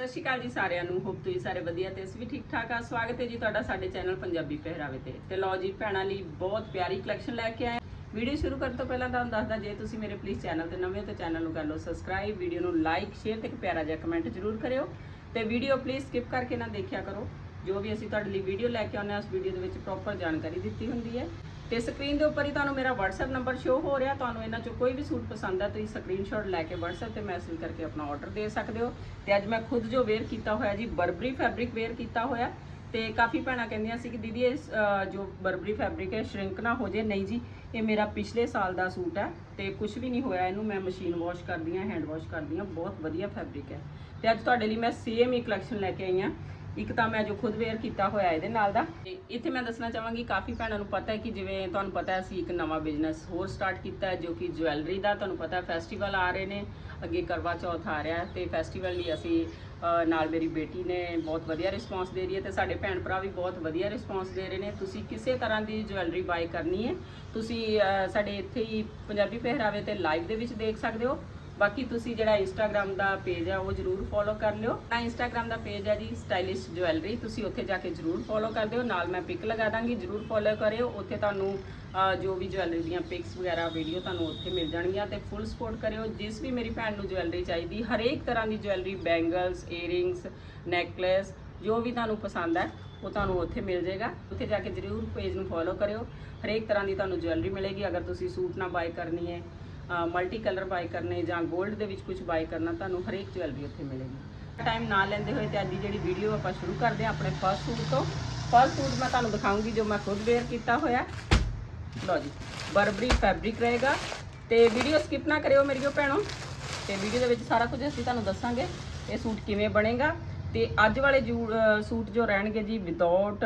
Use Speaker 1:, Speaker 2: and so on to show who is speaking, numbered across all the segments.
Speaker 1: ਸਤਿ ਸ਼੍ਰੀ ਅਕਾਲ ਜੀ ਸਾਰਿਆਂ ਨੂੰ, ਹੋਪ ਤੁਸੀਂ ਸਾਰੇ ਵਧੀਆ ਤੇ ਅਸੀਂ ਵੀ ਠੀਕ ਠਾਕ ਆ। ਸਵਾਗਤ ਹੈ ਜੀ ਤੁਹਾਡਾ ਸਾਡੇ ਚੈਨਲ ਪੰਜਾਬੀ ਪਹਿਰਾਵੇ ਤੇ। ਤੇ ਲਓ ਜੀ ਭੈਣਾਂ ਲਈ ਬਹੁਤ ਪਿਆਰੀ ਕਲੈਕਸ਼ਨ ਲੈ ਕੇ ਆਏ ਵੀਡੀਓ ਸ਼ੁਰੂ ਕਰਨ ਤੋਂ ਪਹਿਲਾਂ ਤੁਹਾਨੂੰ ਦੱਸਦਾ, ਜੇ ਤੁਸੀਂ ਮੇਰੇ ਪਲੀਜ਼ ਚੈਨਲ ਤੇ ਨਵੇਂ ਹੋ ਤਾਂ ਚੈਨਲ ਨੂੰ ਕਰ ਲਓ ਸਬਸਕ੍ਰਾਈਬ ਵੀਡੀਓ ਨੂੰ ਲਾਈਕ ਸ਼ੇਅਰ ਤੇ ਇੱਕ ਪਿਆਰਾ ਜਿਹਾ ਕਮੈਂਟ ਜ਼ਰੂਰ ਕਰਿਓ। ਤੇ ਵੀਡੀਓ ਪਲੀਜ਼ ਸਕਿਪ ਕਰਕੇ ਨਾ ਦੇਖਿਆ ਕਰੋ। ਜੋ ਵੀ ਅਸੀਂ ਤੁਹਾਡੇ ਲਈ ਵੀਡੀਓ ਲੈ ਕੇ ਆਉਂਦੇ ਹਾਂ, ਉਸ ਵੀਡੀਓ ਦੇ ਵਿੱਚ ਪ੍ਰੋਪਰ ਜਾਣਕਾਰੀ ਦਿੱਤੀ ਹੁੰਦੀ ਹੈ। ਤੇ ਸਕਰੀਨ ਦੇ ਉੱਪਰ ਹੀ ਤੁਹਾਨੂੰ ਮੇਰਾ WhatsApp ਨੰਬਰ ਸ਼ੋ ਹੋ ਰਿਹਾ। ਤੁਹਾਨੂੰ ਇਹਨਾਂ ਚੋਂ ਕੋਈ ਵੀ ਸੂਟ ਪਸੰਦ ਹੈ, ਤੁਸੀਂ ਸਕਰੀਨਸ਼ਾਟ ਲੈ ਕੇ WhatsApp ਤੇ ਮੈਸੇਜ ਕਰਕੇ ਆਪਣਾ ਆਰਡਰ ਦੇ ਸਕਦੇ ਹੋ। ਤੇ ਅੱਜ ਮੈਂ ਖੁਦ ਜੋ ਵੇਅਰ ਕੀਤਾ ਹੋਇਆ ਜੀ ਬਰਬਰੀ ਫੈਬਰਿਕ ਵੇਅਰ ਕੀਤਾ ਹੋਇਆ। ਤੇ ਕਾਫੀ ਭੈਣਾਂ ਕਹਿੰਦੀਆਂ ਸੀ ਕਿ ਦੀਦੀ, ਇਹ ਜੋ ਬਰਬਰੀ ਫੈਬਰਿਕ ਹੈ ਸ਼ਰਿੰਕ ਨਾ ਹੋ ਜੇ। ਨਹੀਂ ਜੀ, ਇਹ ਮੇਰਾ ਪਿਛਲੇ ਸਾਲ ਦਾ ਸੂਟ ਹੈ ਤੇ ਕੁਝ ਵੀ ਨਹੀਂ ਹੋਇਆ। ਇਹਨੂੰ ਮੈਂ ਮਸ਼ੀਨ ਵਾਸ਼ ਕਰਦੀ ਹਾਂ ਹੈਂਡ ਵਾਸ਼ ਕਰਦੀ ਹਾਂ। ਬਹੁਤ ਵਧੀਆ ਫੈਬਰਿਕ ਹੈ। ਤੇ ਅੱਜ ਤੁਹਾਡੇ ਲਈ ਮੈਂ ਸੇਮ ਹੀ ਕਲੈਕਸ਼ਨ ਲੈ ਕੇ ਆਈ ਹਾਂ। ਇੱਕ ਤਾਂ ਮੈਂ ਜੋ ਖੁਦ ਵੇਅਰ ਕੀਤਾ ਹੋਇਆ ਇਹਦੇ ਨਾਲ ਦਾ। ਤੇ ਇੱਥੇ ਮੈਂ ਦੱਸਣਾ ਚਾਹਾਂਗੀ, ਕਾਫੀ ਭੈਣਾਂ ਨੂੰ ਪਤਾ ਹੈ ਕਿ ਜਿਵੇਂ ਤੁਹਾਨੂੰ ਪਤਾ ਹੈ, ਅਸੀਂ ਇੱਕ ਨਵਾਂ ਬਿਜ਼ਨਸ ਹੋਰ ਸਟਾਰਟ ਕੀਤਾ ਹੈ, ਜੋ ਕਿ ਜਵੈਲਰੀ ਦਾ ਤੁਹਾਨੂੰ ਪਤਾ ਹੈ ਫੈਸਟੀਵਲ ਆ ਰਹੇ ਨੇ। ਅੱਗੇ ਕਰਵਾ ਚੌਥ ਆ ਰਿਹਾ ਹੈ ਤੇ ਫੈਸਟੀਵਲ ਲਈ ਅਸੀਂ ਨਾਲ ਮੇਰੀ ਬੇਟੀ ਨੇ ਬਹੁਤ ਵਧੀਆ ਰਿਸਪੌਂਸ ਦੇ ਰਹੀ ਹੈ ਤੇ ਸਾਡੇ ਭੈਣ ਭਰਾ ਵੀ ਬਹੁਤ ਵਧੀਆ ਰਿਸਪੌਂਸ ਦੇ ਰਹੇ ਨੇ। ਤੁਸੀਂ ਕਿਸੇ ਤਰ੍ਹਾਂ ਦੀ ਜੁਐਲਰੀ ਬਾਈ ਕਰਨੀ ਹੈ, ਤੁਸੀਂ ਸਾਡੇ ਇੱਥੇ ਹੀ ਪੰਜਾਬੀ ਪਹਿਰਾਵੇ ਤੇ ਲਾਈਵ ਦੇ ਵਿੱਚ ਦੇਖ ਸਕਦੇ ਹੋ। ਬਾਕੀ ਤੁਸੀਂ ਜਿਹੜਾ ਇੰਸਟਾਗ੍ਰam ਦਾ ਪੇਜ ਹੈ ਉਹ ਜਰੂਰ ਫੋਲੋ ਕਰ ਲਿਓ। ਤਾਂ ਇੰਸਟਾਗ੍ਰam ਦਾ ਪੇਜ ਹੈ ਜੀ ਸਟਾਈਲਿਸ਼ ਜੁਐਲਰੀ ਤੁਸੀਂ ਉੱਥੇ ਜਾ ਕੇ ਜਰੂਰ ਫੋਲੋ ਕਰ ਦਿਓ। ਨਾਲ ਮੈਂ ਪਿਕ ਲਗਾ ਦਾਂਗੀ, ਜਰੂਰ ਫੋਲੋ ਕਰਿਓ। ਉੱਥੇ ਤੁਹਾਨੂੰ ਜੋ ਵੀ ਜੁਐਲਰੀ ਦੀਆਂ ਪਿਕਸ ਵਗੈਰਾ ਵੀਡੀਓ ਤੁਹਾਨੂੰ ਉੱਥੇ ਮਿਲ ਜਾਣਗੀਆਂ ਤੇ ਫੁੱਲ ਸਪੋਰਟ ਕਰਿਓ। ਜਿਸ ਵੀ ਮੇਰੀ ਭੈਣ ਨੂੰ ਜੁਐਲਰੀ ਚਾਹੀਦੀ, ਹਰੇਕ ਤਰ੍ਹਾਂ ਦੀ ਜੁਐਲਰੀ ਬੈਂਗਲਸ ਈਅਰਿੰਗਸ ਨੈਕਲੇਸ ਜੋ ਵੀ ਤੁਹਾਨੂੰ ਪਸੰਦ ਹੈ ਉਹ ਤੁਹਾਨੂੰ ਉੱਥੇ ਮਿਲ ਜਾਏਗਾ। ਉੱਥੇ ਜਾ ਕੇ ਜਰੂਰ ਪੇਜ ਨੂੰ ਫੋਲੋ ਕਰਿਓ। ਹਰੇਕ ਤਰ੍ਹਾਂ ਦੀ ਤੁਹਾਨੂੰ ਜੁਐਲਰੀ ਮਿਲੇਗੀ। ਅਗਰ ਤੁਸੀਂ ਸੂਟ ਨਾ ਬਾਈ ਕਰਨੀ ਹੈ ਮਲਟੀ ਕਲਰ ਬਾਈ ਕਰਨੇ ਜਾਂ 골ਡ ਦੇ ਵਿੱਚ ਕੁਝ ਬਾਈ ਕਰਨਾ, ਤੁਹਾਨੂੰ ਹਰੇਕ ਜਵੈਲਰੀ ਉੱਥੇ ਮਿਲੇਗੀ। ਟਾਈਮ ਨਾ ਲੈਂਦੇ ਹੋਏ ਤੇ ਅੱਜ ਦੀ ਜਿਹੜੀ ਵੀਡੀਓ ਆਪਾਂ ਸ਼ੁਰੂ ਕਰਦੇ ਹਾਂ, ਆਪਣੇ ਫਸਟ ਸੂਟ ਤੋਂ। ਫਸਟ ਸੂਟ ਮੈਂ ਤੁਹਾਨੂੰ ਦਿਖਾਉਂਗੀ ਜੋ ਮੈਂ ਖੁਦ ਵੇਅਰ ਕੀਤਾ ਹੋਇਆ। ਲਓ ਜੀ ਬਰਬਰੀ ਫੈਬਰਿਕ ਰਹੇਗਾ। ਤੇ ਵੀਡੀਓ ਸਕਿਪ ਨਾ ਕਰਿਓ ਮੇਰੀਓ ਭੈਣੋ। ਤੇ ਵੀਡੀਓ ਦੇ ਵਿੱਚ ਸਾਰਾ ਕੁਝ ਅਸੀਂ ਤੁਹਾਨੂੰ ਦੱਸਾਂਗੇ, ਇਹ ਸੂਟ ਕਿਵੇਂ ਬਣੇਗਾ। ਤੇ ਅੱਜ ਵਾਲੇ ਜੂ- ਸੂਟ ਜੋ ਰਹਿਣਗੇ ਜੀ ਵਿਦਆਊਟ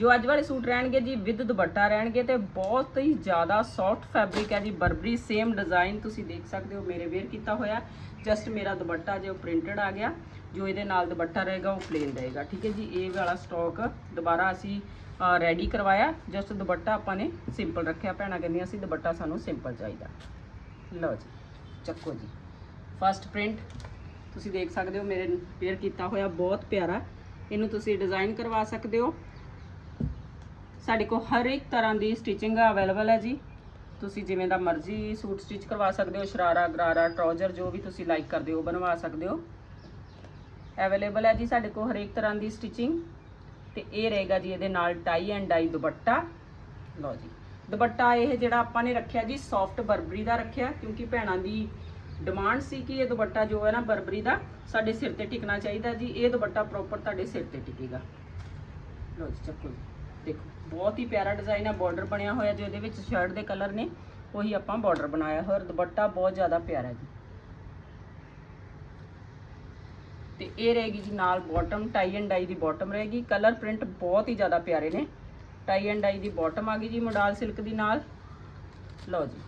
Speaker 1: ਜੋ ਅੱਜ ਵਾਲੇ ਸੂਟ ਰਹਿਣਗੇ ਜੀ ਵਿਦ ਦੁਪੱਟਾ ਰਹਿਣਗੇ ਤੇ ਬਹੁਤ ਹੀ ਜ਼ਿਆਦਾ ਸੌਫਟ ਫੈਬਰਿਕ ਹੈ ਜੀ, ਬਰਬਰੀ ਸੇਮ ਡਿਜ਼ਾਈਨ ਤੁਸੀਂ ਦੇਖ ਸਕਦੇ ਹੋ, ਮੇਰੇ ਵੇਅਰ ਕੀਤਾ ਹੋਇਆ। ਜਸਟ ਮੇਰਾ ਦੁਪੱਟਾ ਜੇ ਉਹ ਪ੍ਰਿੰਟਡ ਆ ਗਿਆ, ਜੋ ਇਹਦੇ ਨਾਲ ਦੁਪੱਟਾ ਰਹੇਗਾ, ਉਹ ਪਲੇਨ ਰਹੇਗਾ। ਠੀਕ ਹੈ ਜੀ, ਇਹ ਵਾਲਾ ਸਟਾਕ ਦੁਬਾਰਾ ਅਸੀਂ ਰੈਡੀ ਕਰਵਾਇਆ। ਜਸਟ ਦੁਪੱਟਾ ਆਪਾਂ ਨੇ ਸਿੰਪਲ ਰੱਖਿਆ। ਭੈਣਾਂ ਕਹਿੰਦੀਆਂ ਸੀ, ਦੁਪੱਟਾ ਸਾਨੂੰ ਸਿੰਪਲ ਚਾਹੀਦਾ। ਲਓ ਜੀ, ਚੱਕੋ ਜੀ। ਫਸਟ ਪ੍ਰਿੰਟ ਤੁਸੀਂ ਦੇਖ ਸਕਦੇ ਹੋ, ਮੇਰੇ ਵੇਅਰ ਕੀਤਾ ਹੋਇਆ, ਬਹੁਤ ਪਿਆਰਾ। ਇਹਨੂੰ ਤੁਸੀਂ ਡਿਜ਼ਾਈਨ ਕਰਵਾ ਸਕਦੇ ਹੋ। ਸਾਡੇ ਕੋਲ ਹਰ ਇੱਕ ਤਰ੍ਹਾਂ ਦੀ ਸਟਿਚਿੰਗ ਅਵੇਲੇਬਲ ਹੈ ਜੀ। ਤੁਸੀਂ ਜਿਵੇਂ ਦਾ ਮਰਜ਼ੀ ਸੂਟ ਸਟਿਚ ਕਰਵਾ ਸਕਦੇ ਹੋ, ਸ਼ਰਾਰਾ, ਗਰਾਰਾ ਟਰਾਊਜ਼ਰ ਜੋ ਵੀ ਤੁਸੀਂ ਲਾਈਕ ਕਰਦੇ ਹੋ, ਬਣਵਾ ਸਕਦੇ ਹੋ। ਅਵੇਲੇਬਲ ਹੈ ਜੀ ਸਾਡੇ ਕੋਲ ਹਰੇਕ ਤਰ੍ਹਾਂ ਦੀ ਸਟਿਚਿੰਗ ਤੇ ਇਹ ਰਹੇਗਾ ਜੀ ਇਹਦੇ ਨਾਲ ਟਾਈ ਐਂਡ ਡਾਈ ਦੁਪੱਟਾ। ਲਓ ਜੀ। ਦੁਪੱਟਾ ਇਹ ਜਿਹੜਾ ਆਪਾਂ ਨੇ ਰੱਖਿਆ ਜੀ ਸੌਫਟ ਬਰਬਰੀ ਦਾ ਰੱਖਿਆ, ਕਿਉਂਕਿ ਭੈਣਾਂ ਦੀ ਡਿਮਾਂਡ ਸੀ ਕਿ ਇਹ ਦੁਪੱਟਾ ਜੋ ਹੈ ਨਾ ਬਰਬਰੀ ਦਾ, ਸਾਡੇ ਸਿਰ ਤੇ ਟਿਕਣਾ ਚਾਹੀਦਾ ਜੀ। ਇਹ ਦੁਪੱਟਾ ਪ੍ਰੋਪਰ ਤੁਹਾਡੇ ਸਿਰ ਤੇ ਟਿਕੇਗਾ। ਲਓ ਜੀ, ਚੱਕੋ ਜੀ। ਦੇਖੋ, ਬਹੁਤ ਹੀ ਪਿਆਰਾ ਡਿਜ਼ਾਈਨ ਆ ਬਾਰਡਰ ਬਣਿਆ ਹੋਇਆ ਜੋ ਇਹਦੇ ਵਿੱਚ ਸ਼ਰਟ ਦੇ ਕਲਰ ਨੇ, ਉਹੀ ਆਪਾਂ ਬਾਰਡਰ ਬਣਾਇਆ ਹੋਇਆ, ਦੁਪੱਟਾ ਬਹੁਤ ਜ਼ਿਆਦਾ ਪਿਆਰਾ ਜੀ। ਤੇ ਇਹ ਰਹੇਗੀ ਜੀ ਨਾਲ ਬਾਟਮ ਟਾਈ ਐਂਡ ਡਾਈ ਦੀ ਬਾਟਮ ਰਹੇਗੀ ਕਲਰ ਪ੍ਰਿੰਟ ਬਹੁਤ ਹੀ ਜ਼ਿਆਦਾ ਪਿਆਰੇ ਨੇ। ਟਾਈ ਐਂਡ ਡਾਈ ਦੀ ਬਾਟਮ ਆ ਗਈ ਜੀ, ਮੋਡਾਲ ਸਿਲਕ ਦੀ ਨਾਲ। ਲਓ ਜੀ।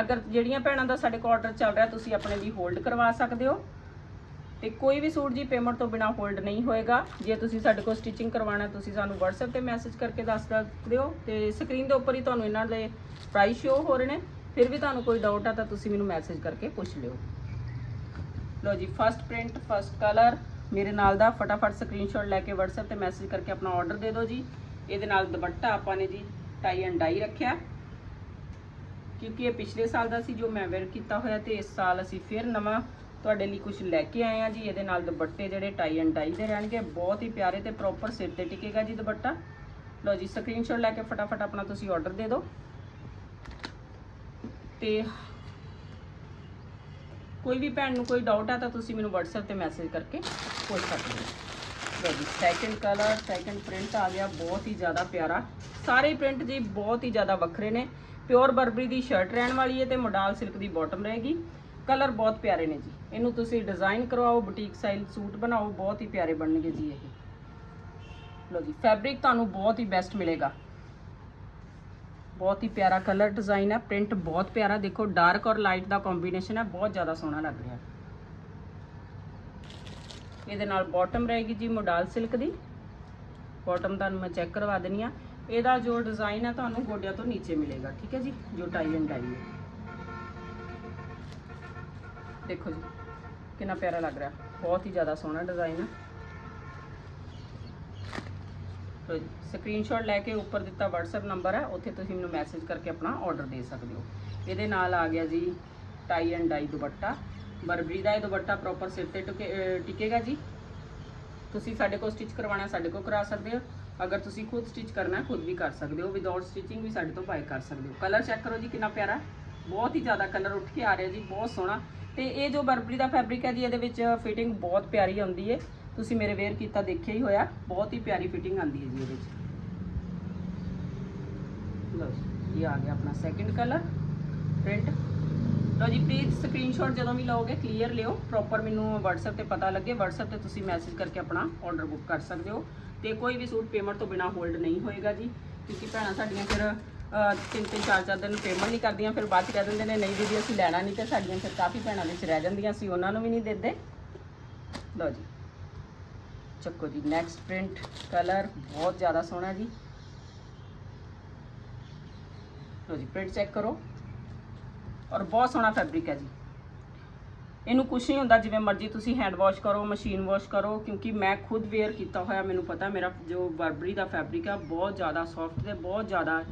Speaker 1: ਅਗਰ ਜਿਹੜੀਆਂ ਭੈਣਾਂ ਦਾ ਸਾਡੇ ਕੋਲ ਆਰਡਰ ਚੱਲ ਰਿਹਾ, ਤੁਸੀਂ ਆਪਣੇ ਲਈ ਹੋਲਡ ਕਰਵਾ ਸਕਦੇ ਹੋ। ਤੇ ਕੋਈ ਵੀ ਸੂਟ ਜੀ ਪੇਮੈਂਟ ਤੋਂ ਬਿਨਾ ਹੋਲਡ ਨਹੀਂ ਹੋਏਗਾ। ਜੇ ਤੁਸੀਂ ਸਾਡੇ ਕੋਲ ਸਟਿਚਿੰਗ ਕਰਵਾਉਣਾ ਤੁਸੀਂ ਸਾਨੂੰ WhatsApp ਤੇ ਮੈਸੇਜ ਕਰਕੇ ਦੱਸ ਸਕਦੇ ਹੋ ਤੇ ਸਕਰੀਨ ਦੇ ਉੱਪਰ ਹੀ ਤੁਹਾਨੂੰ ਇਹਨਾਂ ਦੇ ਪ੍ਰਾਈਸ ਸ਼ੋ ਹੋ ਰਹੇ ਨੇ। ਫਿਰ ਵੀ ਤੁਹਾਨੂੰ ਕੋਈ ਡਾਊਟ ਆ ਤਾਂ ਤੁਸੀਂ ਮੈਨੂੰ ਮੈਸੇਜ ਕਰਕੇ ਪੁੱਛ ਲਿਓ। ਲੋ ਜੀ ਫਸਟ ਪ੍ਰਿੰਟ ਫਸਟ ਕਲਰ ਮੇਰੇ ਨਾਲ ਦਾ ਫਟਾਫਟ ਸਕਰੀਨਸ਼ਾਟ ਲੈ ਕੇ WhatsApp ਤੇ ਮੈਸੇਜ ਕਰਕੇ ਆਪਣਾ ਆਰਡਰ ਦੇ ਦਿਓ ਜੀ। ਇਹਦੇ ਨਾਲ ਦੁਪੱਟਾ ਆਪਾਂ ਨੇ ਜੀ ਟਾਈ ਐਂਡ ਡਾਈ ਰੱਖਿਆ। ਕਿਉਂਕਿ ਇਹ ਪਿਛਲੇ ਸਾਲ ਦਾ ਸੀ ਜੋ ਮੈਂ ਵੇਅਰ ਕੀਤਾ ਹੋਇਆ ਤੇ ਇਸ ਸਾਲ ਅਸੀਂ ਫਿਰ ਨਵਾਂ ਤੁਹਾਡੇ ਲਈ ਕੁਝ ਲੈ ਕੇ ਆਏ ਆ ਜੀ, ਇਹਦੇ ਨਾਲ ਦੁਪੱਟੇ ਜਿਹੜੇ ਟਾਈ ਐਂਡ ਟਾਈ ਦੇ ਰਹਿਣਗੇ, ਬਹੁਤ ਹੀ ਪਿਆਰੇ ਤੇ ਪ੍ਰੋਪਰ ਸਿਰ ਤੇ ਟਿਕੇਗਾ ਜੀ ਦੁਪੱਟਾ। ਲਓ ਜੀ ਸਕਰੀਨਸ਼ਾਟ ਲੈ ਕੇ ਫਟਾਫਟ ਆਪਣਾ ਤੁਸੀਂ ਆਰਡਰ ਦੇ ਦਿਓ। ਤੇ ਕੋਈ ਵੀ ਭੈਣ ਨੂੰ ਕੋਈ ਡਾਊਟ ਹੈ ਤਾਂ ਤੁਸੀਂ ਮੈਨੂੰ WhatsApp ਤੇ ਮੈਸੇਜ ਕਰਕੇ ਪੁੱਛ ਸਕਦੇ ਹੋ। ਲਓ ਜੀ ਸੈਕੰਡ ਕਲਰ ਸੈਕੰਡ ਪ੍ਰਿੰਟ ਆ ਗਿਆ, ਬਹੁਤ ਹੀ ਜ਼ਿਆਦਾ ਪਿਆਰਾ। ਸਾਰੇ ਪ੍ਰਿੰਟ ਜੀ ਬਹੁਤ ਹੀ ਜ਼ਿਆਦਾ ਵੱਖਰੇ ਨੇ। ਪਿਓਰ ਬਰਬਰੀ ਦੀ ਸ਼ਰਟ ਰਹਿਣ ਵਾਲੀ ਹੈ ਤੇ ਮੋਡਾਲ ਸਿਲਕ ਦੀ ਬਾਟਮ ਰਹੇਗੀ। ਕਲਰ ਬਹੁਤ ਪਿਆਰੇ ਨੇ ਜੀ। ਇਹਨੂੰ ਤੁਸੀਂ ਡਿਜ਼ਾਈਨ ਕਰਵਾਓ, ਬੁਟੀਕ ਸਟਾਈਲ ਸੂਟ ਬਣਾਓ, ਬਹੁਤ ਹੀ ਪਿਆਰੇ ਬਣਨਗੇ ਜੀ ਇਹ। ਲਓ ਜੀ, ਫੈਬਰਿਕ ਤੁਹਾਨੂੰ ਬਹੁਤ ਹੀ ਬੈਸਟ ਮਿਲੇਗਾ। ਬਹੁਤ ਹੀ ਪਿਆਰਾ ਕਲਰ ਡਿਜ਼ਾਈਨ ਹੈ, ਪ੍ਰਿੰਟ ਬਹੁਤ ਪਿਆਰਾ, ਦੇਖੋ ਡਾਰਕ ਔਰ ਲਾਈਟ ਦਾ ਕੰਬੀਨੇਸ਼ਨ ਹੈ, ਬਹੁਤ ਜ਼ਿਆਦਾ ਸੋਹਣਾ ਲੱਗ ਰਿਹਾ। ਇਹਦੇ ਨਾਲ ਬਾਟਮ ਰਹੇਗੀ ਜੀ ਮੋਡਾਲ ਸਿਲਕ ਦੀ। ਬਾਟਮ ਤੁਹਾਨੂੰ ਮੈਂ ਚੈੱਕ ਕਰਵਾ ਦਿੰਨੀ ਆ। ਇਹਦਾ ਜੋ ਡਿਜ਼ਾਈਨ ਹੈ, ਤੁਹਾਨੂੰ ਗੋਡਿਆਂ ਤੋਂ ਨੀਚੇ ਮਿਲੇਗਾ, ਠੀਕ ਹੈ ਜੀ, ਜੋ ਟਾਈ ਐਂਡ ਡਾਈ ਹੈ। ਦੇਖੋ ਜੀ, ਕਿੰਨਾ ਪਿਆਰਾ ਲੱਗ ਰਿਹਾ। ਬਹੁਤ ਹੀ ਜ਼ਿਆਦਾ ਸੋਹਣਾ ਡਿਜ਼ਾਈਨ ਹੈ ਲੋ ਜੀ ਸਕਰੀਨਸ਼ਾਟ ਲੈ ਕੇ ਉੱਪਰ ਦਿੱਤਾ WhatsApp ਨੰਬਰ ਹੈ ਉੱਥੇ ਤੁਸੀਂ ਮੈਨੂੰ ਮੈਸੇਜ ਕਰਕੇ ਆਪਣਾ ਆਰਡਰ ਦੇ ਸਕਦੇ ਹੋ। ਇਹਦੇ ਨਾਲ ਆ ਗਿਆ ਜੀ ਟਾਈ ਐਂਡ ਡਾਈ ਦੁਪੱਟਾ। ਬਰਬਰੀ ਦਾ ਇਹ ਦੁਪੱਟਾ ਪ੍ਰੋਪਰ ਸਿਰ ਤੇ ਟਿਕੇ- ਅਹ, ਟਿਕੇਗਾ ਜੀ। ਤੁਸੀਂ ਸਾਡੇ ਕੋਲ ਸਟਿਚ ਕਰਵਾਉਣਾ, ਸਾਡੇ ਕੋਲ ਕਰਾ ਸਕਦੇ ਹੋ। ਅਗਰ ਤੁਸੀਂ ਖੁਦ ਸਟਿਚ ਕਰਨਾ, ਖੁਦ ਵੀ ਕਰ ਸਕਦੇ ਹੋ। ਵਿਦਆਊਟ ਸਟਿਚਿੰਗ ਵੀ ਸਾਡੇ ਤੋਂ ਬਾਈ ਕਰ ਸਕਦੇ ਹੋ। ਕਲਰ ਚੈੱਕ ਕਰੋ ਜੀ, ਕਿੰਨਾ ਪਿਆਰਾ। ਬਹੁਤ ਹੀ ਜ਼ਿਆਦਾ ਕਲਰ ਉੱਠ ਕੇ ਆ ਰਿਹਾ ਜੀ, ਬਹੁਤ ਸੋਹਣਾ। ਤੇ ਇਹ ਜੋ ਬਰਬਰੀ ਦਾ ਫੈਬਰਿਕ ਹੈ ਜੀ, ਇਹਦੇ ਵਿੱਚ ਫਿਟਿੰਗ ਬਹੁਤ ਪਿਆਰੀ ਆਉਂਦੀ ਹੈ ਤੁਸੀਂ ਮੇਰੇ ਵੇਅਰ ਕੀਤਾ, ਦੇਖਿਆ ਹੀ ਹੋਇਆ। ਬਹੁਤ ਹੀ ਪਿਆਰੀ ਫਿਟਿੰਗ ਆਉਂਦੀ ਹੈ ਜੀ ਇਹਦੇ ਵਿੱਚ। ਲਓ ਇਹ ਆ ਗਿਆ ਆਪਣਾ ਸੈਕਿੰਡ ਕਲਰ ਪ੍ਰਿੰਟ ਲਓ ਜੀ ਪਲੀਜ਼ ਸਕਰੀਨਸ਼ਾਟ ਜਦੋਂ ਵੀ ਲਓਗੇ ਕਲੀਅਰ ਲਿਓ। ਪ੍ਰੋਪਰ ਮੈਨੂੰ WhatsApp ਤੇ ਪਤਾ ਲੱਗੇ। WhatsApp ਤੇ ਤੁਸੀਂ ਮੈਸੇਜ ਕਰਕੇ ਆਪਣਾ ਆਰਡਰ ਬੁੱਕ ਕਰ ਸਕਦੇ ਹੋ। ਤੇ ਕੋਈ ਵੀ ਸੂਟ ਪੇਮੈਂਟ ਤੋਂ ਬਿਨਾ ਹੋਲਡ ਨਹੀਂ ਹੋਏਗਾ ਜੀ, ਕਿਉਂਕਿ ਭੈਣਾਂ, ਸਾਡੀਆਂ ਫਿਰ ਤਿੰਨ ਤਿੰਨ, ਚਾਰ ਚਾਰ ਦਿਨ ਪੇਮੈਂਟ ਨਹੀਂ ਕਰਦੀਆਂ, ਫਿਰ ਬਾਅਦ ਚ ਕਹਿ ਦਿੰਦੇ ਨੇ, ਨਹੀਂ ਦੀਦੀ, ਅਸੀਂ ਲੈਣਾ ਨਹੀਂ ਤੇ ਸਾਡੀਆਂ ਫਿਰ ਕਾਫੀ ਭੈਣਾਂ ਵਿੱਚ ਰਹਿ ਜਾਂਦੀਆਂ ਸੀ ਉਹਨਾਂ ਨੂੰ ਵੀ ਨਹੀਂ ਦਿੰਦੇ। ਲਓ ਜੀ। ਚੱਕੋ ਜੀ ਨੈਕਸਟ ਪ੍ਰਿੰਟ ਕਲਰ ਬਹੁਤ ਜ਼ਿਆਦਾ ਸੋਹਣਾ ਜੀ। ਲਓ ਜੀ ਪ੍ਰਿੰਟ ਚੈੱਕ ਕਰੋ। ਔਰ ਬਹੁਤ ਸੋਹਣਾ ਫੈਬਰਿਕ ਹੈ ਜੀ। ਇਹਨੂੰ ਕੁਝ ਨਹੀਂ ਹੁੰਦਾ, ਜਿਵੇਂ ਮਰਜ਼ੀ ਤੁਸੀਂ ਹੈਂਡ ਵਾਸ਼ ਕਰੋ ਮਸ਼ੀਨ ਵਾਸ਼ ਕਰੋ, ਕਿਉਂਕਿ ਮੈਂ ਖੁਦ ਵੇਅਰ ਕੀਤਾ ਹੋਇਆ, ਮੈਨੂੰ ਪਤਾ ਮੇਰਾ ਜੋ ਬਰਬਰੀ ਦਾ ਫੈਬਰਿਕ ਆ, ਬਹੁਤ ਜ਼ਿਆਦਾ ਸੌਫਟ ਤੇ ਬਹੁਤ ਜ਼ਿਆਦਾ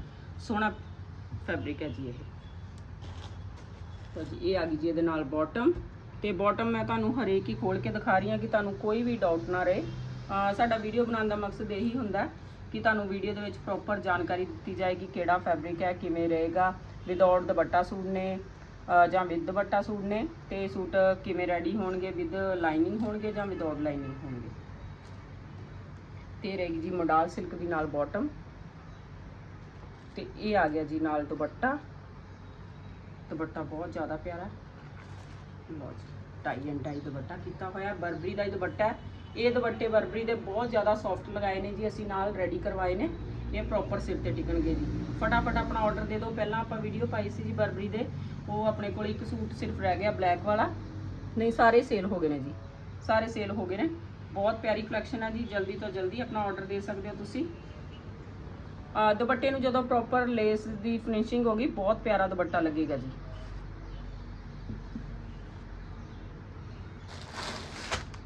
Speaker 1: ਸੋਹਣਾ ਫੈਬਰਿਕ ਹੈ ਜੀ ਇਹ। ਤਾਂ ਜੀ ਇਹ ਆ ਗਈ ਜੀ ਇਹਦੇ ਨਾਲ ਬਾਟਮ ਤੇ ਬਾਟਮ ਮੈਂ ਤੁਹਾਨੂੰ ਹਰੇਕ ਹੀ ਖੋਲ ਕੇ ਦਿਖਾ ਰਹੀ ਹਾਂ ਕਿ ਤੁਹਾਨੂੰ ਕੋਈ ਵੀ ਡਾਊਟ ਨਾ ਰਹੇ। ਸਾਡਾ ਵੀਡੀਓ ਬਣਾਉਣ ਦਾ ਮਕਸਦ ਇਹੀ ਹੁੰਦਾ ਕਿ ਤੁਹਾਨੂੰ ਵੀਡੀਓ ਦੇ ਵਿੱਚ ਪ੍ਰੋਪਰ ਜਾਣਕਾਰੀ ਦਿੱਤੀ ਜਾਏਗੀ ਕਿਹੜਾ ਫੈਬਰਿਕ ਹੈ, ਕਿਵੇਂ ਰਹੇਗਾ ਵਿਦਆਊਟ ਦੁਪੱਟਾ ਸੂਟ ਨੇ ਜਾਂ ਵਿਦ ਦੁਪੱਟਾ ਸੂਟ ਨੇ, ਤੇ ਸੂਟ ਕਿਵੇਂ ਰੈਡੀ ਹੋਣਗੇ ਵਿਦ ਲਾਈਨਿੰਗ ਹੋਣਗੇ ਜਾਂ ਵਿਦਆਊਟ ਲਾਈਨਿੰਗ ਹੋਣਗੇ। ਤੇ ਰਹੇਗੀ ਜੀ ਮੋਡਾਲ ਸਿਲਕ ਦੀ ਨਾਲ ਬਾਟਮ ਤੇ ਇਹ ਆ ਗਿਆ ਜੀ ਨਾਲ ਦੁਪੱਟਾ। ਦੁਪੱਟਾ ਬਹੁਤ ਜ਼ਿਆਦਾ ਪਿਆਰਾ। ਲਓ ਜੀ ਟਾਈ ਐਂਡ ਟਾਈ ਦੁਪੱਟਾ ਕੀਤਾ ਹੋਇਆ, ਬਰਬਰੀ ਦਾ ਹੀ ਦੁਪੱਟਾ ਹੈ। ਇਹ ਦੁਪੱਟੇ ਬਰਬਰੀ ਦੇ ਬਹੁਤ ਜ਼ਿਆਦਾ ਸੌਫਟ ਲਗਾਏ ਨੇ ਜੀ, ਅਸੀਂ ਨਾਲ ਰੈਡੀ ਕਰਵਾਏ ਨੇ। ਇਹ ਪ੍ਰੋਪਰ ਸਿਰ ਤੇ ਟਿਕਣਗੇ ਜੀ। ਫਟਾਫਟ ਆਪਣਾ ਆਰਡਰ ਦੇ ਦਿਓ। ਪਹਿਲਾਂ ਆਪਾਂ ਵੀਡੀਓ ਪਾਈ ਸੀ ਜੀ ਬਰਬਰੀ ਦੇ। ਉਹ ਆਪਣੇ ਕੋਲ ਇੱਕ ਸੂਟ ਸਿਰਫ ਰਹਿ ਗਿਆ ਬਲੈਕ ਵਾਲਾ। ਨਹੀਂ, ਸਾਰੇ ਸੇਲ ਹੋ ਗਏ ਨੇ ਜੀ। ਸਾਰੇ ਸੇਲ ਹੋ ਗਏ ਨੇ। ਬਹੁਤ ਪਿਆਰੀ ਕਲੈਕਸ਼ਨ ਹੈ ਜੀ। ਜਲਦੀ ਤੋਂ ਜਲਦੀ ਆਪਣਾ ਆਰਡਰ ਦੇ ਸਕਦੇ ਹੋ ਤੁਸੀਂ। ਦੁਪੱਟੇ ਨੂੰ ਜਦੋਂ ਪ੍ਰੋਪਰ ਲੇਸ ਦੀ ਫਿਨਿਸ਼ਿੰਗ ਹੋ ਗਈ, ਬਹੁਤ ਪਿਆਰਾ ਦੁਪੱਟਾ ਲੱਗੇਗਾ ਜੀ।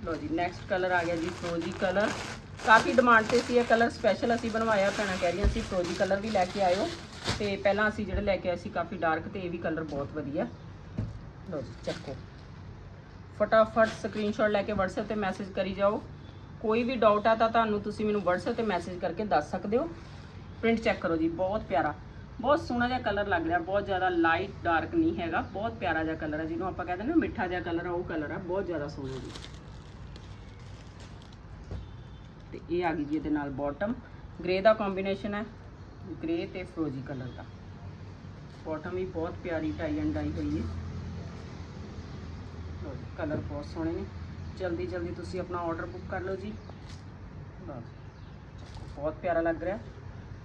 Speaker 1: ਲੋ ਜੀ ਨੈਕਸਟ ਕਲਰ ਆ ਗਿਆ ਜੀ ਫਰੋਜੀ ਕਲਰ ਕਾਫੀ ਡਿਮਾਂਡ ਤੇ ਸੀ ਇਹ ਕਲਰ ਸਪੈਸ਼ਲ ਅਸੀਂ ਬਣਵਾਇਆ ਭੈਣਾਂ, ਕਹਿ ਰਹੀਆਂ ਸੀ ਫਰੋਜੀ ਕਲਰ ਵੀ ਲੈ ਕੇ ਆਇਓ। ਤੇ ਪਹਿਲਾਂ ਅਸੀਂ ਜਿਹੜੇ ਲੈ ਕੇ ਆਏ ਸੀ ਕਾਫੀ ਡਾਰਕ ਤੇ ਇਹ ਵੀ ਕਲਰ ਬਹੁਤ ਵਧੀਆ। ਲੋ ਜੀ, ਚੱਕੋ। ਫਟਾਫਟ ਸਕਰੀਨਸ਼ਾਟ ਲੈ ਕੇ WhatsApp ਤੇ ਮੈਸੇਜ ਕਰੀ ਜਾਓ। ਕੋਈ ਵੀ ਡਾਊਟ ਆ ਤਾਂ ਤੁਹਾਨੂੰ ਤੁਸੀਂ ਮੈਨੂੰ WhatsApp ਤੇ ਮੈਸੇਜ ਕਰਕੇ ਦੱਸ ਸਕਦੇ ਹੋ। ਪ੍ਰਿੰਟ ਚੈੱਕ ਕਰੋ ਜੀ, ਬਹੁਤ ਪਿਆਰਾ। ਬਹੁਤ ਸੋਹਣਾ ਜਿਹਾ ਕਲਰ ਲੱਗ ਰਿਹਾ, ਬਹੁਤ ਜ਼ਿਆਦਾ ਲਾਈਟ ਡਾਰਕ ਨਹੀਂ ਹੈਗਾ। ਬਹੁਤ ਪਿਆਰਾ ਜਿਹਾ ਕਲਰ ਹੈ, ਜਿਹਨੂੰ ਆਪਾਂ ਕਹਿੰਦੇ ਨਾ ਮਿੱਠਾ ਜਿਹਾ ਕਲਰ ਆ, ਉਹ ਕਲਰ ਆ। ਬਹੁਤ ਜ਼ਿਆਦਾ ਸੋਹਣਾ ਜੀ। ਤੇ ਇਹ ਆ ਗਈ ਜੀ ਇਹਦੇ ਨਾਲ ਬਾਟਮ ਗ੍ਰੇ ਦਾ ਕੰਬੀਨੇਸ਼ਨ ਹੈ। ਗ੍ਰੇ ਤੇ ਫਰੋਜੀ ਕਲਰ ਦਾ। ਬਾਟਮ ਵੀ ਬਹੁਤ ਪਿਆਰੀ ਟਾਈ ਐਂਡ ਡਾਈ ਹੋਈ ਹੈ। ਕਲਰ ਬਹੁਤ ਸੋਹਣੇ ਨੇ। ਜਲਦੀ ਜਲਦੀ ਤੁਸੀਂ ਆਪਣਾ ਆਰਡਰ ਬੁੱਕ ਕਰ ਲਓ ਜੀ। ਬਹੁਤ ਪਿਆਰਾ ਲੱਗ ਰਿਹਾ।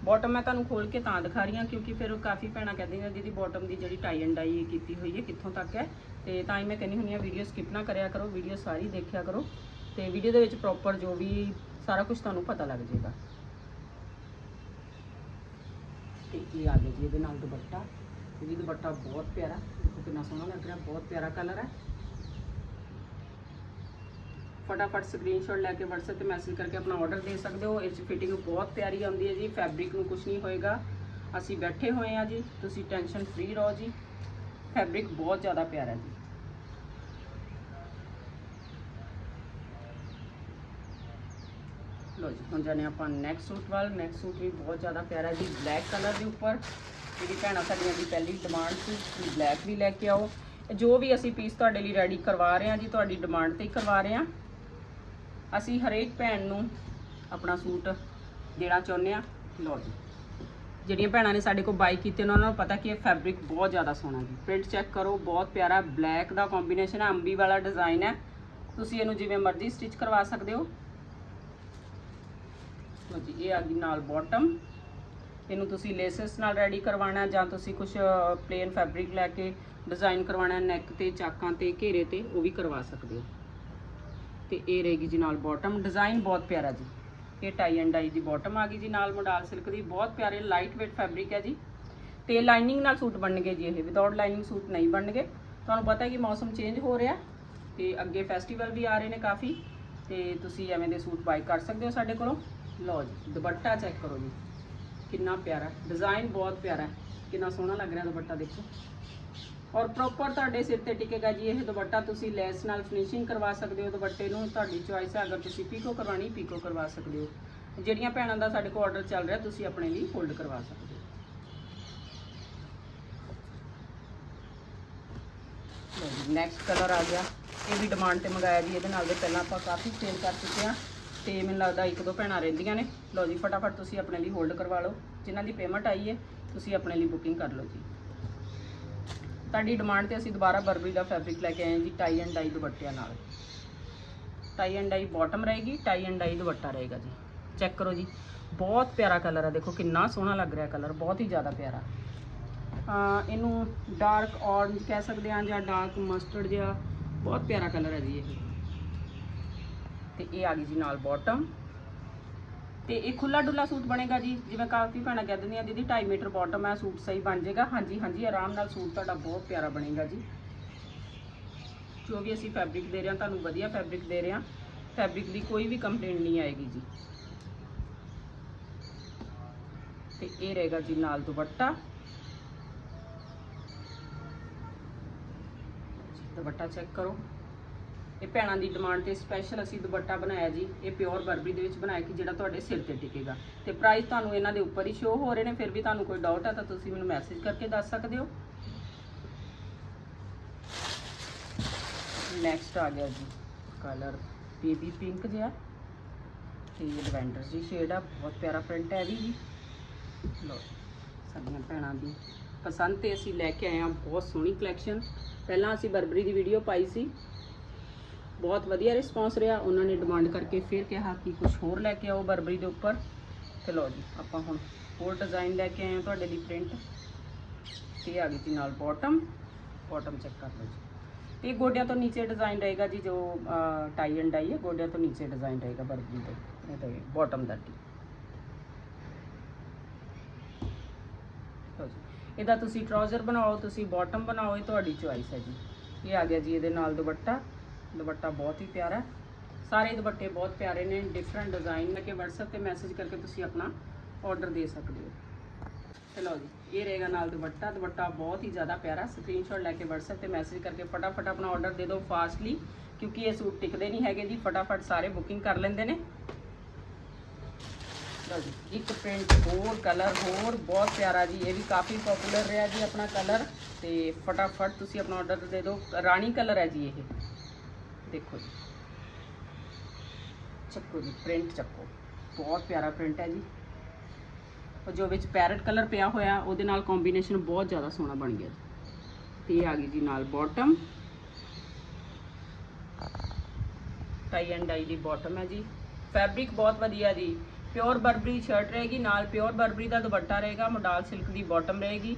Speaker 1: ਬਾਟਮ ਮੈਂ ਤੁਹਾਨੂੰ ਖੋਲ ਕੇ ਤਾਂ ਦਿਖਾ ਰਹੀ ਹਾਂ, ਕਿਉਂਕਿ ਫਿਰ ਕਾਫੀ ਭੈਣਾਂ ਕਹਿੰਦੀਆਂ ਦੀਦੀ ਬਾਟਮ ਦੀ ਜਿਹੜੀ ਟਾਈ ਐਂਡ ਡਾਈ ਕੀਤੀ ਹੋਈ ਹੈ, ਕਿੱਥੋਂ ਤੱਕ ਹੈ? ਤੇ ਤਾਂ ਹੀ ਮੈਂ ਕਹਿੰਦੀ ਹੁੰਦੀ ਹਾਂ ਵੀਡੀਓ ਸਕਿਪ ਨਾ ਕਰਿਆ ਕਰੋ ਵੀਡੀਓ ਸਾਰੀ ਦੇਖਿਆ ਕਰੋ ਤੇ ਵੀਡੀਓ ਦੇ ਵਿੱਚ ਪ੍ਰੋਪਰ ਜੋ ਵੀ ਸਾਰਾ ਕੁਝ ਤੁਹਾਨੂੰ ਪਤਾ ਲੱਗ ਜਾਏਗਾ। ਤੇ ਇਹ ਆ ਗਿਆ ਜੀ ਇਹਦੇ ਨਾਲ ਦੁਪੱਟਾ। ਇਹ ਵੀ ਦੁਪੱਟਾ ਬਹੁਤ ਪਿਆਰਾ, ਦੇਖੋ ਕਿੰਨਾ ਸੋਹਣਾ ਲੱਗ ਰਿਹਾ, ਬਹੁਤ ਪਿਆਰਾ ਕਲਰ ਹੈ। ਫਟਾਫਟ ਸਕਰੀਨਸ਼ਾਟ ਲੈ ਕੇ WhatsApp ਤੇ ਮੈਸੇਜ ਕਰਕੇ ਆਪਣਾ ਆਰਡਰ ਦੇ ਸਕਦੇ ਹੋ। ਇਸ ਫਿਟਿੰਗ ਬਹੁਤ ਪਿਆਰੀ ਆਉਂਦੀ ਹੈ ਜੀ ਫੈਬਰਿਕ ਨੂੰ ਕੁਝ ਨਹੀਂ ਹੋਏਗਾ। ਅਸੀਂ ਬੈਠੇ ਹੋਏ ਆ ਜੀ, ਤੁਸੀਂ ਟੈਨਸ਼ਨ ਫ੍ਰੀ ਰਹੋ ਜੀ। ਫੈਬਰਿਕ ਬਹੁਤ ਜ਼ਿਆਦਾ ਪਿਆਰਾ ਜੀ। ਲੋ ਜੀ, ਹੁਣ ਜਾਣੇ ਆਪਾਂ ਨੈਕਸਟ ਸੂਟ ਵੱਲ। ਨੈਕਸਟ ਸੂਟ ਵੀ ਬਹੁਤ ਜ਼ਿਆਦਾ ਪਿਆਰਾ ਜੀ ਬਲੈਕ ਕਲਰ ਦੇ ਉੱਪਰ। ਜਿਹੜੀ ਭੈਣਾਂ ਸਾਡੀਆਂ ਦੀ ਪਹਿਲੀ ਡਿਮਾਂਡ ਸੀ ਕਿ ਬਲੈਕ ਵੀ ਲੈ ਕੇ ਆਓ। ਜੋ ਵੀ ਅਸੀਂ ਪੀਸ ਤੁਹਾਡੇ ਲਈ ਰੈਡੀ ਕਰਵਾ ਰਹੇ ਹਾਂ ਜੀ, ਤੁਹਾਡੀ ਡਿਮਾਂਡ ਤੇ ਹੀ ਕਰਵਾ ਰਹੇ ਹਾਂ। ਅਸੀਂ ਹਰੇਕ ਭੈਣ ਨੂੰ ਆਪਣਾ ਸੂਟ ਦੇਣਾ ਚਾਹੁੰਦੇ ਹਾਂ। ਲਓ ਜੀ। ਜਿਹੜੀਆਂ ਭੈਣਾਂ ਨੇ ਸਾਡੇ ਕੋਲ ਬਾਈ ਕੀਤੇ ਉਹਨਾਂ ਨੂੰ ਪਤਾ ਕਿ ਇਹ ਫੈਬਰਿਕ ਬਹੁਤ ਜ਼ਿਆਦਾ ਸੋਹਣਾ ਜੀ। ਪ੍ਰਿੰਟ ਚੈੱਕ ਕਰੋ, ਬਹੁਤ ਪਿਆਰਾ ਬਲੈਕ ਦਾ ਕੰਬੀਨੇਸ਼ਨ ਹੈ, ਅੰਬੀ ਵਾਲਾ ਡਿਜ਼ਾਈਨ ਹੈ। ਤੁਸੀਂ ਇਹਨੂੰ ਜਿਵੇਂ ਮਰਜ਼ੀ ਸਟਿਚ ਕਰਵਾ ਸਕਦੇ ਹੋ। ਲਓ ਜੀ, ਇਹ ਆ ਗਈ ਨਾਲ ਬਾਟਮ ਇਹਨੂੰ ਤੁਸੀਂ ਲੇਸਸ ਨਾਲ ਰੈਡੀ ਕਰਵਾਉਣਾ, ਜਾਂ ਤੁਸੀਂ ਕੁਝ ਪਲੇਨ ਫੈਬਰਿਕ ਲੈ ਕੇ ਡਿਜ਼ਾਈਨ ਕਰਵਾਉਣਾ ਨੈਕ ਤੇ, ਚਾਕਾਂ ਤੇ, ਘੇਰੇ ਤੇ, ਉਹ ਵੀ ਕਰਵਾ ਸਕਦੇ ਹੋ। ਤੇ ਇਹ ਰਹੇਗੀ ਜੀ ਨਾਲ ਬਾਟਮ ਡਿਜ਼ਾਈਨ ਬਹੁਤ ਪਿਆਰਾ ਜੀ। ਇਹ ਟਾਈ ਐਂਡ ਡਾਈ ਦੀ ਬਾਟਮ ਆ ਗਈ ਜੀ ਨਾਲ ਮੋਡਾਲ ਸਿਲਕ ਦੀ। ਬਹੁਤ ਪਿਆਰੇ ਲਾਈਟ weight ਫੈਬਰਿਕ ਹੈ ਜੀ। ਤੇ ਲਾਈਨਿੰਗ ਨਾਲ ਸੂਟ ਬਣਨਗੇ ਜੀ ਇਹ। ਵਿਦਆਊਟ ਲਾਈਨਿੰਗ ਸੂਟ ਨਹੀਂ ਬਣਨਗੇ। ਤੁਹਾਨੂੰ ਪਤਾ ਹੈ ਕਿ ਮੌਸਮ ਚੇਂਜ ਹੋ ਰਿਹਾ। ਤੇ ਅੱਗੇ ਫੈਸਟੀਵਲ ਵੀ ਆ ਰਹੇ ਨੇ ਕਾਫੀ। ਤੇ ਤੁਸੀਂ ਐਵੇਂ ਦੇ ਸੂਟ ਬਾਈ ਕਰ ਸਕਦੇ ਹੋ ਸਾਡੇ ਕੋਲੋਂ। ਲਓ ਜੀ, ਦੁਪੱਟਾ ਚੈੱਕ ਕਰੋ ਜੀ। ਕਿੰਨਾ ਪਿਆਰਾ। ਡਿਜ਼ਾਈਨ ਬਹੁਤ ਪਿਆਰਾ। ਕਿੰਨਾ ਸੋਹਣਾ ਲੱਗ ਰਿਹਾ ਦੁਪੱਟਾ ਦੇਖੋ। ਔਰ ਪ੍ਰੋਪਰ ਤੁਹਾਡੇ ਸਿਰ ਤੇ ਟਿਕੇਗਾ ਜੀ, ਇਹ ਦੁਪੱਟਾ ਤੁਸੀਂ ਲੈਸ ਨਾਲ ਫਿਨਿਸ਼ਿੰਗ ਕਰਵਾ ਸਕਦੇ ਹੋ, ਦੁਪੱਟੇ ਨੂੰ ਤੁਹਾਡੀ ਚੁਆਇਸ ਹੈ, ਅਗਰ ਤੁਸੀਂ ਪੀਕੋ ਕਰਵਾਣੀ ਪੀਕੋ ਕਰਵਾ ਸਕਦੇ ਹੋ। ਜਿਹੜੀਆਂ ਭੈਣਾਂ ਦਾ ਸਾਡੇ ਕੋਲ ਆਰਡਰ ਚੱਲ ਰਿਹਾ, ਤੁਸੀਂ ਆਪਣੇ ਲਈ ਹੋਲਡ ਕਰਵਾ ਸਕਦੇ ਹੋ। ਨੈਕਸਟ ਕਲਰ ਆ ਗਿਆ। ਇਹ ਵੀ ਡਿਮਾਂਡ ਤੇ ਮੰਗਾਇਆ ਜੀ, ਇਹਦੇ ਨਾਲ ਦੇ ਪਹਿਲਾਂ ਆਪਾਂ ਕਾਫੀ ਸੇਲ ਕਰ ਚੁੱਕੇ ਆ ਤੇ ਮੈਨੂੰ ਲੱਗਦਾ ਇੱਕ ਦੋ ਭੈਣਾਂ ਰਹਿੰਦੀਆਂ ਨੇ। ਲਓ ਜੀ, ਫਟਾਫਟ ਤੁਸੀਂ ਆਪਣੇ ਲਈ ਹੋਲਡ ਕਰਵਾ ਲਓ। ਜਿਨ੍ਹਾਂ ਦੀ ਪੇਮੈਂਟ ਆਈ ਹੈ, ਤੁਸੀਂ ਆਪਣੇ ਲਈ ਬੁਕਿੰਗ ਕਰ ਲਓ ਜੀ। ਤੁਹਾਡੀ ਡਿਮਾਂਡ ਤੇ ਅਸੀਂ ਦੁਬਾਰਾ ਬਰਬਰੀ ਦਾ ਫੈਬਰਿਕ ਲੈ ਕੇ ਆਏ ਹਾਂ ਜੀ ਟਾਈ ਐਂਡ ਡਾਈ ਦੁਪੱਟਿਆਂ ਨਾਲ। ਟਾਈ ਐਂਡ ਡਾਈ ਬਾਟਮ ਰਹੇਗੀ ਟਾਈ ਐਂਡ ਡਾਈ ਦੁਪੱਟਾ ਰਹੇਗਾ ਜੀ। ਚੈੱਕ ਕਰੋ ਜੀ, ਬਹੁਤ ਪਿਆਰਾ ਕਲਰ ਹੈ ਦੇਖੋ ਕਿੰਨਾ ਸੋਹਣਾ ਲੱਗ ਰਿਹਾ ਕਲਰ ਬਹੁਤ ਹੀ ਜ਼ਿਆਦਾ ਪਿਆਰਾ। ਇਹਨੂੰ ਡਾਰਕ ਔਰੰਜ ਕਹਿ ਸਕਦੇ ਹਾਂ ਜਾਂ ਡਾਰਕ ਮਸਟਰਡ ਜਿਹਾ, ਬਹੁਤ ਪਿਆਰਾ ਕਲਰ ਹੈ ਜੀ ਇਹ। ਤੇ ਇਹ ਆ ਗਈ ਜੀ ਨਾਲ ਬਾਟਮ ਤੇ ਇਹ ਖੁੱਲਾ ਡੁੱਲਾ ਸੂਟ ਬਣੇਗਾ ਜੀ, ਜਿਵੇਂ ਕਾਫੀ ਭੈਣਾਂ ਕਹਿ ਦਿੰਦੀਆਂ ਦੀਦੀ 2.5 ਮੀਟਰ ਬਾਟਮ ਹੈ, ਸੂਟ ਸਹੀ ਬਣ ਜਾਏਗਾ। ਹਾਂਜੀ ਹਾਂਜੀ, ਆਰਾਮ ਨਾਲ ਸੂਟ ਤੁਹਾਡਾ ਬਹੁਤ ਪਿਆਰਾ ਬਣੇਗਾ ਜੀ। ਜੋ ਵੀ ਅਸੀਂ ਫੈਬਰਿਕ ਦੇ ਰਹੇ ਹਾਂ, ਤੁਹਾਨੂੰ ਵਧੀਆ ਫੈਬਰਿਕ ਦੇ ਰਹੇ ਹਾਂ। ਫੈਬਰਿਕ ਦੀ ਕੋਈ ਵੀ ਕੰਪਲੇਂਟ ਨਹੀਂ ਆਏਗੀ ਜੀ। ਤੇ ਇਹ ਰਹੇਗਾ ਜੀ ਨਾਲ ਦੁਪੱਟਾ। ਦੁਪੱਟਾ ਚੈੱਕ ਕਰੋ। ਇਹ ਭੈਣਾਂ ਦੀ ਡਿਮਾਂਡ ਤੇ ਸਪੈਸ਼ਲ ਅਸੀਂ ਦੁਪੱਟਾ ਬਣਾਇਆ ਜੀ, ਇਹ ਪਿਓਰ ਬਰਬਰੀ ਦੇ ਵਿੱਚ ਬਣਾਇਆ ਕਿ ਜਿਹੜਾ ਤੁਹਾਡੇ ਸਿਰ ਤੇ ਟਿਕੇਗਾ। ਤੇ ਪ੍ਰਾਈਸ ਤੁਹਾਨੂੰ ਇਹਨਾਂ ਦੇ ਉੱਪਰ ਹੀ ਸ਼ੋ ਹੋ ਰਹੇ ਨੇ, ਫਿਰ ਵੀ ਤੁਹਾਨੂੰ ਕੋਈ ਡਾਊਟ ਹੈ ਤਾਂ ਤੁਸੀਂ ਮੈਨੂੰ ਮੈਸੇਜ ਕਰਕੇ ਦੱਸ ਸਕਦੇ ਹੋ। ਨੈਕਸਟ ਆ ਗਿਆ ਜੀ ਕਲਰ ਬੇਬੀ ਪਿੰਕ ਜਿਹਾ। ਤੇ ਲਵੈਂਡਰ ਜੀ ਸ਼ੇਡ ਆ, ਬਹੁਤ ਪਿਆਰਾ ਪ੍ਰਿੰਟ ਹੈ ਇਹ ਵੀ ਜੀ। ਲੋ ਸਾਡੀਆਂ ਭੈਣਾਂ ਦੀ ਪਸੰਦ ਤੇ ਅਸੀਂ ਲੈ ਕੇ ਆਏ ਹਾਂ, ਬਹੁਤ ਸੋਹਣੀ ਕਲੈਕਸ਼ਨ ਪਹਿਲਾਂ ਅਸੀਂ ਬਰਬਰੀ ਦੀ ਵੀਡੀਓ ਪਾਈ ਸੀ। ਬਹੁਤ ਵਧੀਆ ਰਿਸਪੌਂਸ ਰਿਹਾ। ਉਹਨਾਂ ਨੇ ਡਿਮਾਂਡ ਕਰਕੇ ਫਿਰ ਕਿਹਾ ਕਿ ਕੁਝ ਹੋਰ ਲੈ ਕੇ ਆਓ ਬਰਬਰੀ ਦੇ ਉੱਪਰ। ਤੇ ਲਓ ਜੀ, ਆਪਾਂ ਹੁਣ ਹੋਰ ਡਿਜ਼ਾਈਨ ਲੈ ਕੇ ਆਏ ਹਾਂ ਤੁਹਾਡੇ ਲਈ ਪ੍ਰਿੰਟ ਤੇ ਆ ਗਈ ਜੀ ਨਾਲ ਬਾਟਮ ਬਾਟਮ ਚੈੱਕ ਕਰ ਲਓ ਜੀ। ਇਹ ਗੋਡਿਆਂ ਤੋਂ ਨੀਚੇ ਡਿਜ਼ਾਈਨ ਰਹੇਗਾ ਜੀ, ਜੋ ਟਾਈ ਐਂਡ ਡਾਈ ਹੈ, ਗੋਡਿਆਂ ਤੋਂ ਨੀਚੇ ਡਿਜ਼ਾਈਨ ਰਹੇਗਾ ਬਰਬਰੀ ਤੇ ਇਹ ਤੇ ਬਾਟਮ ਦਾ ਟੀ ਇਹਦਾ ਤੁਸੀਂ ਟਰਾਊਜ਼ਰ ਬਣਾਓ, ਤੁਸੀਂ ਬਾਟਮ ਬਣਾਓ, ਇਹ ਤੁਹਾਡੀ ਚੁਆਇਸ ਹੈ ਜੀ। ਇਹ ਆ ਗਿਆ ਜੀ, ਇਹਦੇ ਨਾਲ ਦੁਪੱਟਾ। ਦੁਪੱਟਾ ਬਹੁਤ ਹੀ ਪਿਆਰਾ ਸਾਰੇ ਦੁਪੱਟੇ ਬਹੁਤ ਪਿਆਰੇ ਨੇ ਡਿਫਰੈਂਟ ਡਿਜ਼ਾਈਨ ਲੈ ਕੇ WhatsApp ਤੇ ਮੈਸੇਜ ਕਰਕੇ ਤੁਸੀਂ ਆਪਣਾ ਆਰਡਰ ਦੇ ਸਕਦੇ ਹੋ। ਚਲੋ ਜੀ, ਇਹ ਰਹੇਗਾ ਨਾਲ ਦੁਪੱਟਾ। ਦੁਪੱਟਾ ਬਹੁਤ ਹੀ ਜ਼ਿਆਦਾ ਪਿਆਰਾ ਸਕਰੀਨਸ਼ਾਟ ਲੈ ਕੇ WhatsApp ਤੇ ਮੈਸੇਜ ਕਰਕੇ ਫਟਾਫਟ ਆਪਣਾ ਆਰਡਰ ਦੇ ਦਿਓ ਫਾਸਟਲੀ ਕਿਉਂਕਿ ਇਹ ਸੂਟ ਟਿਕਦੇ ਨਹੀਂ ਹੈਗੇ ਜੀ, ਫਟਾਫਟ ਸਾਰੇ ਬੁਕਿੰਗ ਕਰ ਲੈਂਦੇ ਨੇ। ਲਓ ਜੀ, ਇੱਕ ਪ੍ਰਿੰਟ ਹੋਰ ਕਲਰ ਹੋਰ ਬਹੁਤ ਪਿਆਰਾ ਜੀ, ਇਹ ਵੀ ਕਾਫੀ ਪਪੂਲਰ ਰਿਹਾ ਜੀ ਆਪਣਾ ਕਲਰ ਤੇ ਫਟਾਫਟ ਤੁਸੀਂ ਆਪਣਾ ਆਰਡਰ ਦੇ ਦਿਓ। ਰਾਣੀ ਕਲਰ ਹੈ ਜੀ ਇਹ। ਦੇਖੋ ਜੀ। ਚੱਕੋ ਜੀ ਪ੍ਰਿੰਟ ਚੱਕੋ। ਬਹੁਤ ਪਿਆਰਾ ਪ੍ਰਿੰਟ ਹੈ ਜੀ। ਉਹ ਜੋ ਵਿੱਚ ਪੈਰਟ ਕਲਰ ਪਿਆ ਹੋਇਆ, ਉਹਦੇ ਨਾਲ ਕੰਬੀਨੇਸ਼ਨ ਬਹੁਤ ਜ਼ਿਆਦਾ ਸੋਹਣਾ ਬਣ ਗਿਆ ਜੀ। ਤੇ ਇਹ ਆ ਗਈ ਜੀ ਨਾਲ ਬਾਟਮ ਟਾਈ ਐਂਡ ਡਾਈ ਦੀ ਬਾਟਮ ਹੈ ਜੀ। ਫੈਬਰਿਕ ਬਹੁਤ ਵਧੀਆ ਜੀ। ਪਿਓਰ ਬਰਬਰੀ ਸ਼ਰਟ ਰਹੇਗੀ, ਨਾਲ ਪਿਓਰ ਬਰਬਰੀ ਦਾ ਦੁਪੱਟਾ ਰਹੇਗਾ ਮੋਡਾਲ ਸਿਲਕ ਦੀ ਬਾਟਮ ਰਹੇਗੀ।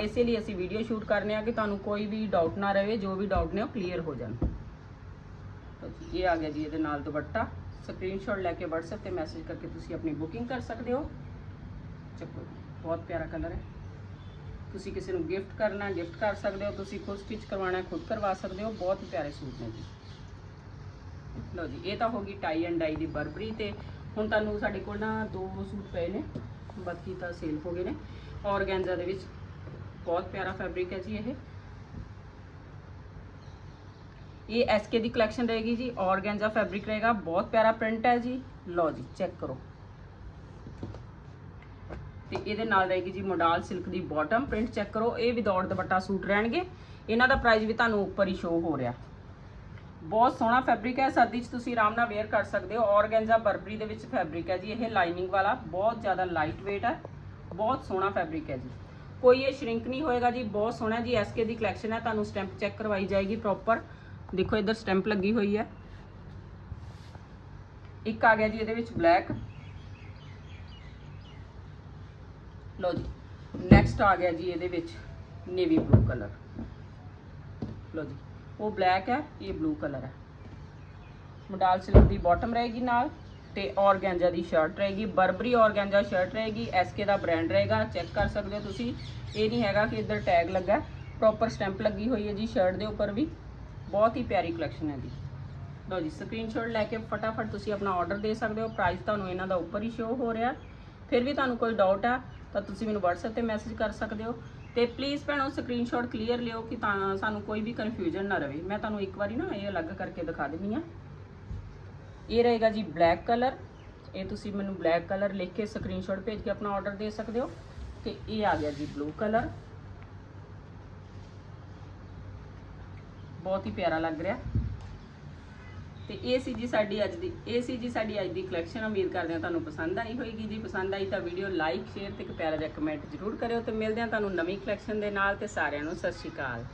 Speaker 1: ਇਸੇ ਲਈ ਅਸੀਂ ਵੀਡੀਓ ਸ਼ੂਟ ਕਰਨੇ ਆ ਕਿ ਤੁਹਾਨੂੰ ਕੋਈ ਵੀ ਡਾਊਟ ਨਾ ਰਹੇ, ਜੋ ਵੀ ਡਾਊਟ ਨੇ ਉਹ ਕਲੀਅਰ ਹੋ ਜਾਣ। ਜੀ ਇਹ ਆ ਗਿਆ ਜੀ ਇਹਦੇ ਨਾਲ ਦੁਪੱਟਾ। ਸਕਰੀਨਸ਼ਾਟ ਲੈ ਕੇ WhatsApp ਤੇ ਮੈਸੇਜ ਕਰਕੇ ਤੁਸੀਂ ਆਪਣੀ ਬੁਕਿੰਗ ਕਰ ਸਕਦੇ ਹੋ। ਚੱਕੋ ਜੀ, ਬਹੁਤ ਪਿਆਰਾ ਕਲਰ ਹੈ। ਤੁਸੀਂ ਕਿਸੇ ਨੂੰ ਗਿਫਟ ਕਰਨਾ ਗਿਫਟ ਕਰ ਸਕਦੇ ਹੋ। ਤੁਸੀਂ ਖੁਦ ਸਟਿਚ ਕਰਵਾਉਣਾ ਖੁਦ ਕਰਵਾ ਸਕਦੇ ਹੋ। ਬਹੁਤ ਪਿਆਰੇ ਸੂਟ ਨੇ ਜੀ। ਲਓ ਜੀ ਇਹ ਤਾਂ ਹੋ ਗਈ ਟਾਈ ਐਂਡ ਡਾਈ ਦੀ ਬਰਬਰੀ ਤੇ ਹੁਣ ਤੁਹਾਨੂੰ ਸਾਡੇ ਕੋਲ ਨਾ ਦੋ ਸੂਟ ਪਏ ਨੇ। ਬਾਕੀ ਤਾਂ ਸੇਲ ਹੋ ਗਏ ਨੇ। ਔਰਗੈਂਜ਼ਾ ਦੇ ਵਿੱਚ ਬਹੁਤ ਪਿਆਰਾ ਫੈਬਰਿਕ ਹੈ ਜੀ ਇਹ। ਇਹ ਐਸਕੇ ਦੀ ਕਲੈਕਸ਼ਨ ਰਹੇਗੀ ਜੀ, ਔਰਗੈਂਜ਼ਾ ਫੈਬਰਿਕ ਰਹੇਗਾ, ਬਹੁਤ ਪਿਆਰਾ ਪ੍ਰਿੰਟ ਹੈ ਜੀ। ਲਓ ਜੀ ਚੈੱਕ ਕਰੋ। ਤੇ ਇਹਦੇ ਨਾਲ ਰਹੇਗੀ ਜੀ ਮੋਡਾਲ ਸਿਲਕ ਦੀ ਬਾਟਮ ਪ੍ਰਿੰਟ ਚੈੱਕ ਕਰੋ, ਇਹ ਵਿਦਆਊਟ ਦੁਪੱਟਾ ਸੂਟ ਰਹਿਣਗੇ। ਇਹਨਾਂ ਦਾ ਪ੍ਰਾਈਸ ਵੀ ਤੁਹਾਨੂੰ ਉੱਪਰ ਹੀ ਸ਼ੋ ਹੋ ਰਿਹਾ। ਬਹੁਤ ਸੋਹਣਾ ਫੈਬਰਿਕ ਹੈ, ਸਰਦੀ 'ਚ ਤੁਸੀਂ ਆਰਾਮ ਨਾਲ ਵੇਅਰ ਕਰ ਸਕਦੇ ਹੋ। ਔਰਗੈਂਜ਼ਾ ਬਰਬਰੀ ਦੇ ਵਿੱਚ ਫੈਬਰਿਕ ਹੈ ਜੀ, ਇਹ ਲਾਈਨਿੰਗ ਵਾਲਾ, ਬਹੁਤ ਜ਼ਿਆਦਾ ਲਾਈਟ weight ਹੈ। ਬਹੁਤ ਸੋਹਣਾ ਫੈਬਰਿਕ ਹੈ ਜੀ। ਕੋਈ ਇਹ ਸ਼ਰਿੰਕ ਨਹੀਂ ਹੋਏਗਾ ਜੀ, ਬਹੁਤ ਸੋਹਣਾ ਜੀ ਐਸਕੇ ਦੀ ਕਲੈਕਸ਼ਨ ਹੈ, ਤੁਹਾਨੂੰ ਸਟੈਂਪ ਚੈੱਕ ਕਰਵਾਈ ਜਾਏਗੀ ਪ੍ਰੋਪਰ ਦੇਖੋ ਇੱਧਰ ਸਟੈਂਪ ਲੱਗੀ ਹੋਈ ਹੈ। ਇੱਕ ਆ ਗਿਆ ਜੀ ਇਹਦੇ ਵਿੱਚ ਬਲੈਕ। ਲਓ ਜੀ ਨੈਕਸਟ ਆ ਗਿਆ ਜੀ ਇਹਦੇ ਵਿੱਚ ਨੇਵੀ ਬਲੂ ਕਲਰ ਲਓ ਜੀ, ਉਹ ਬਲੈਕ ਹੈ, ਇਹ ਬਲੂ ਕਲਰ ਹੈ। ਮਡਾਲ ਸਿਲਕ ਦੀ ਬਾਟਮ ਰਹੇਗੀ ਨਾਲ ਤੇ ਔਰਗੈਂਜਾ ਦੀ ਸ਼ਰਟ ਰਹੇਗੀ। ਬਰਬਰੀ ਔਰਗੈਂਜਾ ਸ਼ਰਟ ਰਹੇਗੀ ਐਸਕੇ ਦਾ ਬ੍ਰਾਂਡ ਰਹੇਗਾ ਚੈੱਕ ਕਰ ਸਕਦੇ ਹੋ ਤੁਸੀਂ। ਇਹ ਨਹੀਂ ਹੈਗਾ ਕਿ ਇੱਧਰ ਟੈਗ ਲੱਗਾ ਪ੍ਰੋਪਰ ਸਟੈਂਪ ਲੱਗੀ ਹੋਈ ਹੈ ਜੀ ਸ਼ਰਟ ਦੇ ਉੱਪਰ ਵੀ। ਬਹੁਤ ਹੀ ਪਿਆਰੀ ਕਲੈਕਸ਼ਨ ਹੈ ਜੀ। ਲਓ ਜੀ ਸਕਰੀਨਸ਼ਾਟ ਲੈ ਕੇ ਫਟਾਫਟ ਤੁਸੀਂ ਆਪਣਾ ਆਰਡਰ ਦੇ ਸਕਦੇ ਹੋ। ਪ੍ਰਾਈਸ ਤੁਹਾਨੂੰ ਇਹਨਾਂ ਦਾ ਉੱਪਰ ਹੀ ਸ਼ੋ ਹੋ ਰਿਹਾ। ਫਿਰ ਵੀ ਤੁਹਾਨੂੰ ਕੋਈ ਡਾਊਟ ਆ, ਤਾਂ ਤੁਸੀਂ ਮੈਨੂੰ WhatsApp ਤੇ ਮੈਸੇਜ ਕਰ ਸਕਦੇ ਹੋ। ਤੇ ਪਲੀਜ਼ ਭੈਣੋ ਸਕਰੀਨਸ਼ਾਟ ਕਲੀਅਰ ਲਿਓ ਕਿ ਤਾਂ ਸਾਨੂੰ ਕੋਈ ਵੀ ਕਨਫਿਊਜ਼ਨ ਨਾ ਰਵੇ। ਮੈਂ ਤੁਹਾਨੂੰ ਇੱਕ ਵਾਰੀ ਨਾ ਇਹ ਅਲੱਗ ਕਰਕੇ ਦਿਖਾ ਦਿੰਨੀ ਆ ਇਹ ਰਹੇਗਾ ਜੀ ਬਲੈਕ ਕਲਰ ਇਹ ਤੁਸੀਂ ਮੈਨੂੰ ਬਲੈਕ ਕਲਰ ਲਿਖ ਕੇ ਸਕਰੀਨਸ਼ਾਟ ਭੇਜ ਕੇ ਆਪਣਾ ਆਰਡਰ ਦੇ ਸਕਦੇ ਹੋ। ਤੇ ਇਹ ਆ ਗਿਆ ਜੀ ਬਲੂ ਕਲਰ ਬਹੁਤ ਹੀ ਪਿਆਰਾ ਲੱਗ ਰਿਹਾ। ਤੇ ਇਹ ਸੀ ਜੀ ਸਾਡੀ ਅੱਜ ਦੀ, ਇਹ ਸੀ ਜੀ ਸਾਡੀ ਅੱਜ ਦੀ ਕਲੈਕਸ਼ਨ ਉਮੀਦ ਕਰਦੇ ਹਾਂ ਤੁਹਾਨੂੰ ਪਸੰਦ ਆਈ ਹੋਏਗੀ। ਜੀ ਪਸੰਦ ਆਈ ਤਾਂ ਵੀਡੀਓ ਲਾਈਕ ਸ਼ੇਅਰ ਤੇ ਇੱਕ ਪਿਆਰਾ ਜਿਹਾ ਕਮੈਂਟ ਜ਼ਰੂਰ ਕਰਿਓ। ਤੇ ਮਿਲਦੇ ਹਾਂ ਤੁਹਾਨੂੰ ਨਵੀਂ ਕਲੈਕਸ਼ਨ ਦੇ ਨਾਲ। ਤੇ ਸਾਰਿਆਂ ਨੂੰ ਸਤਿ ਸ਼੍ਰੀ ਅਕਾਲ।